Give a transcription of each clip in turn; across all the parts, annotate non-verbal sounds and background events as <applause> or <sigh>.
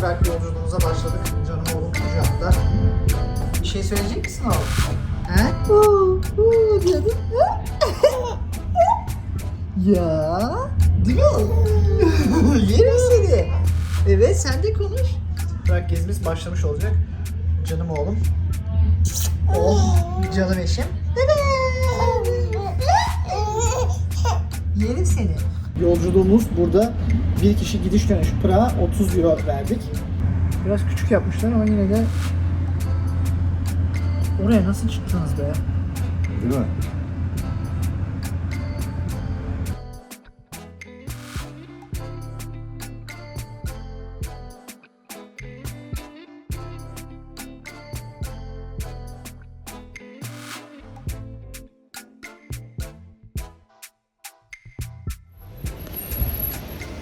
Prag yolculuğumuza başladık. Canım oğlum kucağımda. Bir şey söyleyecek misin oğlum? He? Uuu, uuu diyordun. <laughs> ya, değil mi oğlum? <laughs> Yerim seni. Evet, sen de konuş. Prag gezimiz başlamış olacak. Canım oğlum. Oh, canım eşim. Yerim seni. Yolculuğumuz burada. Bir kişi gidiş dönüş Prag'a 30 euro verdik. Biraz küçük yapmışlar ama yine de Oraya nasıl çıktınız be? Değil mi?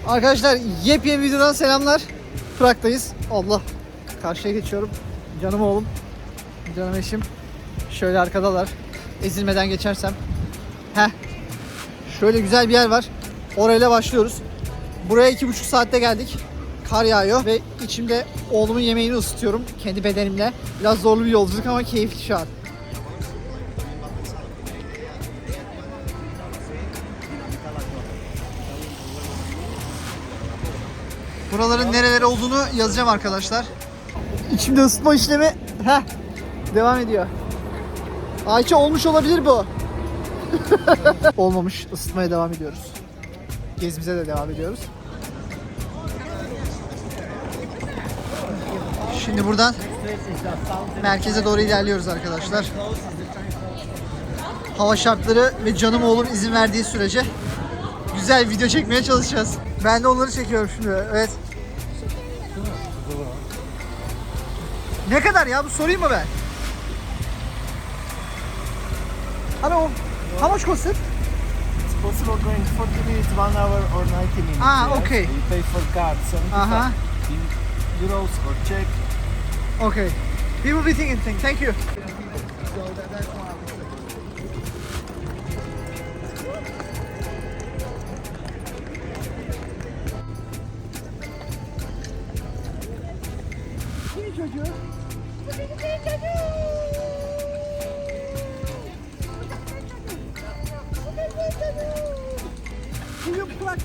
Arkadaşlar yepyeni videodan selamlar. Prag'dayız. Allah. Karşıya geçiyorum. Canım oğlum. Canım eşim. Şöyle arkadalar. Ezilmeden geçersem. Heh. Şöyle güzel bir yer var. Orayla başlıyoruz. Buraya iki buçuk saatte geldik. Kar yağıyor ve içimde oğlumun yemeğini ısıtıyorum kendi bedenimle. Biraz zorlu bir yolculuk ama keyifli şu an. Buraların nereleri olduğunu yazacağım arkadaşlar. İçimde ısıtma işlemi heh, devam ediyor. Ayça olmuş olabilir bu. <laughs> Olmamış. Isıtmaya devam ediyoruz. Gezimize de devam ediyoruz. Şimdi buradan merkeze doğru ilerliyoruz arkadaşlar. Hava şartları ve canım oğlum izin verdiği sürece güzel video çekmeye çalışacağız. Ben de onları çekiyorum şimdi. Evet. Ne kadar ya? Bu sorayım mı ben? Hello. How much cost it? It's possible going 40 minutes, 1 hour or 90 minutes. Ah, yes? okay. You pay for card, 75 Aha. in euros or check. Okay. We will be thinking. thing. Thank you. Kimin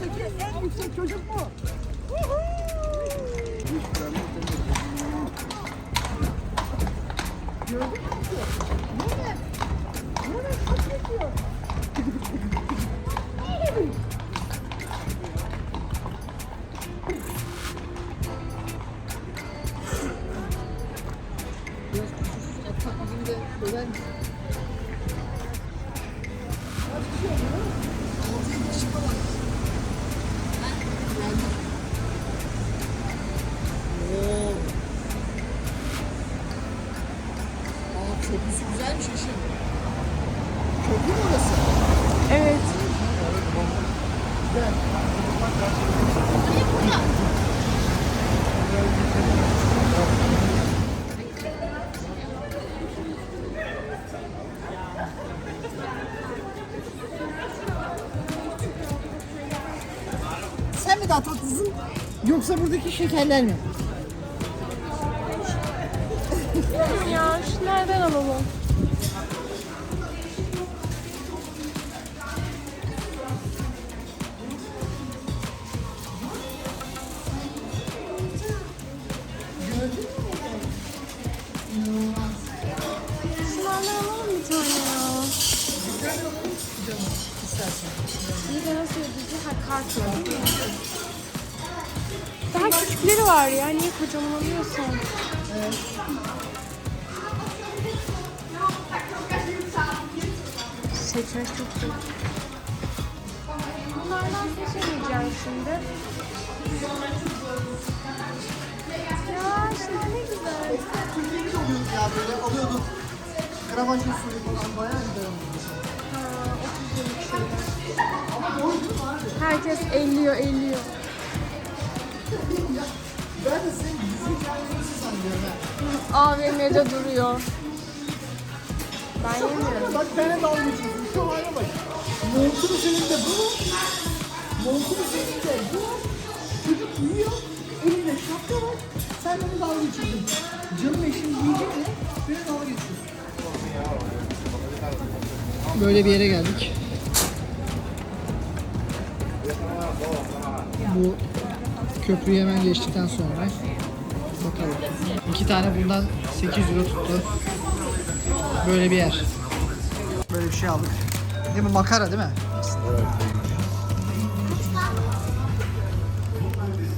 Bugün Prag'daki en yüksek çocuk bu. Biraz köprüsü güzelmiş eşim. Köprü mü orası? Evet. Sen mi daha tatlısın? Yoksa buradaki şekerler mi? Ya şu nereden alalım? Şunlardan alalım bir ya. İyi de nasıl ödeyeceğiz? Ha. Daha küçükleri var ya. Niye kocaman alıyorsun? Seçmek çok zor. Bunlardan seçemeyeceğim şimdi. Ya şunlar ne güzel. Keyifli oluyordu ya böyle alıyorduk. Gramaj usulü falan bayağı güzel oluyordu. Ha, 30 liralık şeyler. Ama doğru değil mi abi? Herkes elliyor, elliyor. Ben de duruyor. Ben yemiyorum. Bak dalga geçiyorsun. Şu hale bak. Montun üzerinde bu. Montun üzerinde bu. Çocuk uyuyor. Elinde şapka var. Sen benimle dalga geçiyorsun. Canım eşim yiyecek de benimle dalga geçiyorsun. Böyle bir yere geldik. Bu köprüyü hemen geçtikten sonra bakalım. İki tane bundan 8 euro tuttu. Böyle bir yer. Böyle bir şey aldık. Değil mi? Makara değil mi?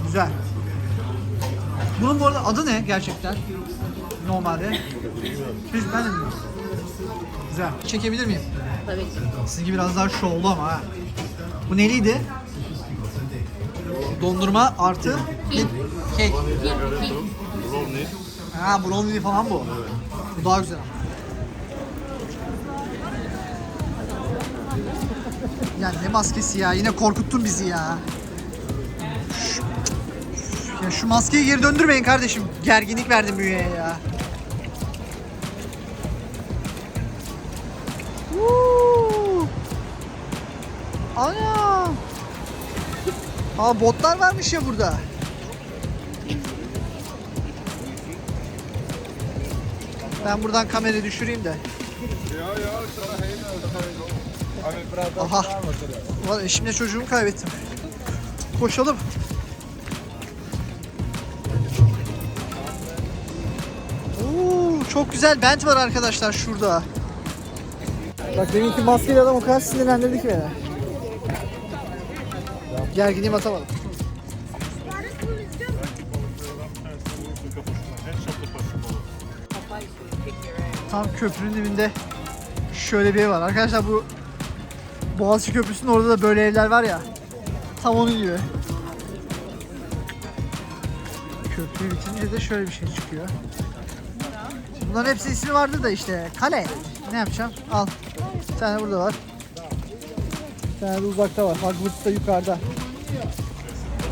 Güzel. Bunun bu arada adı ne gerçekten? Normalde. Hiç ben de bilmiyorum. Güzel. Çekebilir miyim? Tabii ki. Sizinki biraz daha şovlu ama ha. Bu neliydi? Dondurma artı bir kek. Ha brownie falan bu. Bu daha güzel ama. Ya ne maskesi ya? Yine korkuttun bizi ya. Şu- Ya şu maskeyi geri döndürmeyin kardeşim. Gerginlik verdin bünyeye ya. Woo! Ana! Aa botlar varmış ya burada. Ben buradan kamerayı düşüreyim de. Aha. Ulan eşimle çocuğumu kaybettim. Koşalım. Oo, çok güzel bent var arkadaşlar şurada. Bak deminki maskeli adam o kadar sinirlendirdi ki beni. Gerginliğimi atamadım. Tam köprünün dibinde şöyle bir ev var. Arkadaşlar bu Boğaziçi Köprüsü'nün orada da böyle evler var ya. Tam onun gibi. Köprüyü bitince de şöyle bir şey çıkıyor. Bunların hepsi ismi vardı da işte. Kale. Ne yapacağım? Al. Bir tane burada var. Bir tane de uzakta var. Hogwarts da yukarıda.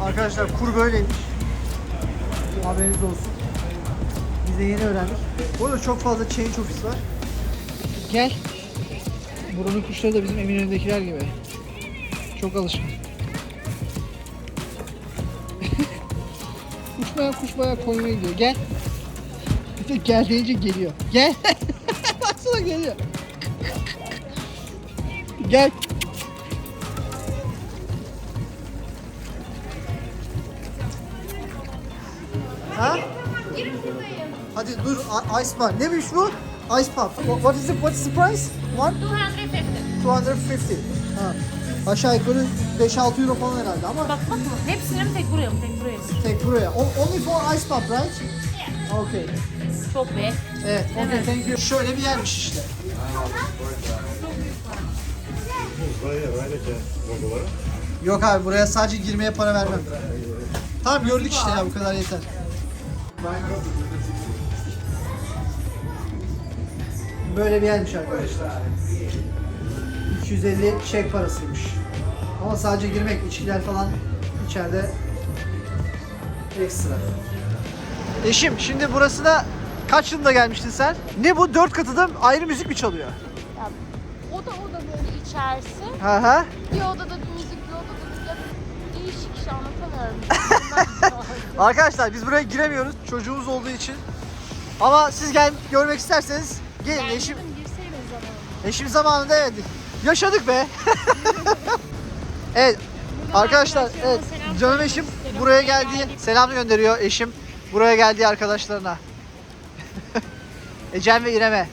Arkadaşlar kur böyleymiş. Haberiniz olsun. Biz de yeni öğrendik. Burada çok fazla change office var. Gel. Buranın kuşları da bizim Eminönü'ndekiler gibi. Çok alışkın. <laughs> kuş bayağı kuş bayağı koymaya gidiyor. Gel. Gel deyince geliyor. Gel. <laughs> Baksana geliyor. Gel. Ha? Hadi dur Ice Bar. Neymiş bu? Ice Pop. What is the what is the price? One? 250. 250. Ha. Aşağı yukarı 5-6 euro falan herhalde ama Bak bak hepsini mi tek buraya mı tek buraya mı? tek buraya. O- Only for Ice Pop, right? Okay. Çok be. Evet, okay, Evet. thank you. Şöyle bir yermiş işte. Yok abi buraya sadece girmeye para vermem. Tamam gördük işte ya bu kadar yeter. Böyle bir yermiş arkadaşlar. 250 çek parasıymış. Ama sadece girmek, içkiler falan içeride ekstra. Eşim şimdi burası da kaç yılında gelmiştin sen? Ne bu? Dört katıda ayrı müzik mi çalıyor? Ya, oda oda böyle içerisi. Ha ha. Bir odada müzik, bir odada ya, değişik işte anlatamıyorum. <laughs> <laughs> Arkadaşlar biz buraya giremiyoruz çocuğumuz olduğu için. Ama siz gel görmek isterseniz gelin ben eşim. dedim girseydin zaman. Eşim zamanında evet. Yaşadık be. <laughs> evet. Arkadaşlar evet canım eşim buraya geldiği selam gönderiyor eşim buraya geldiği arkadaşlarına. <laughs> Ecem ve İrem'e.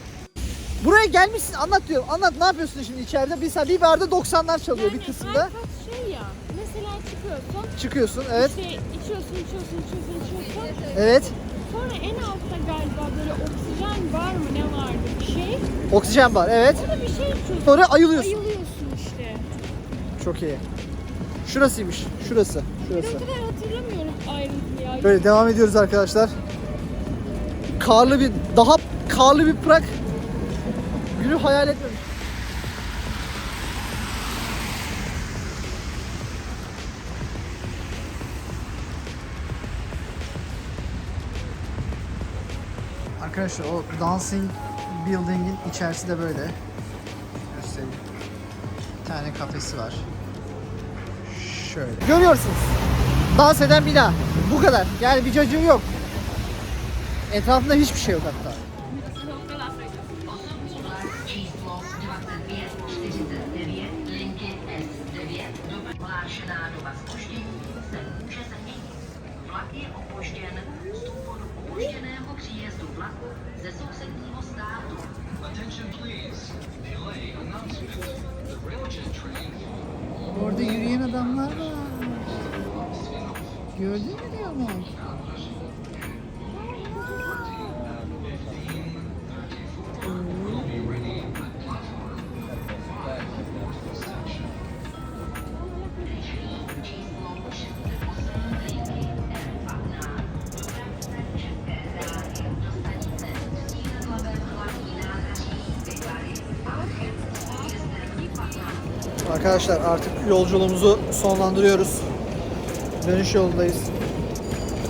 Buraya gelmişsin anlat diyorum. Anlat ne yapıyorsun şimdi içeride? Mesela bir barda 90'lar çalıyor bir kısımda. Herkes şey ya, mesela çıkıyorsun, Çıkıyorsun evet. işte içiyorsun, içiyorsun, içiyorsun, içiyorsun. Evet. Sonra en altta galiba böyle oksijen var mı ne vardı bir şey. Oksijen var evet. Burada bir şey içiyorsun. Sonra ayılıyorsun. Ayılıyorsun işte. Çok iyi. Şurasıymış. Şurası. Şurası. Ne kadar hatırlamıyorum ayrıntıyı ya. Böyle devam ediyoruz arkadaşlar. Karlı bir, daha karlı bir Prag günü hayal etmemiş. Arkadaşlar o Dancing Building'in içerisi de böyle. Göstereyim. Bir tane kafesi var. Şöyle. Görüyorsunuz. Dans eden bina. Bu kadar. Yani bir cacığı yok. Etrafında hiçbir şey yok hatta. Ze sousedního státu. Orada yürüyen adamlar var. Gördün mü diyor mu? Arkadaşlar artık yolculuğumuzu sonlandırıyoruz. Dönüş yolundayız.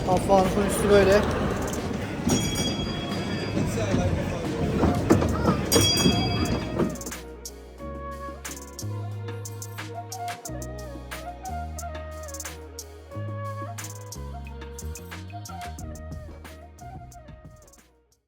Affanus'un üstü böyle.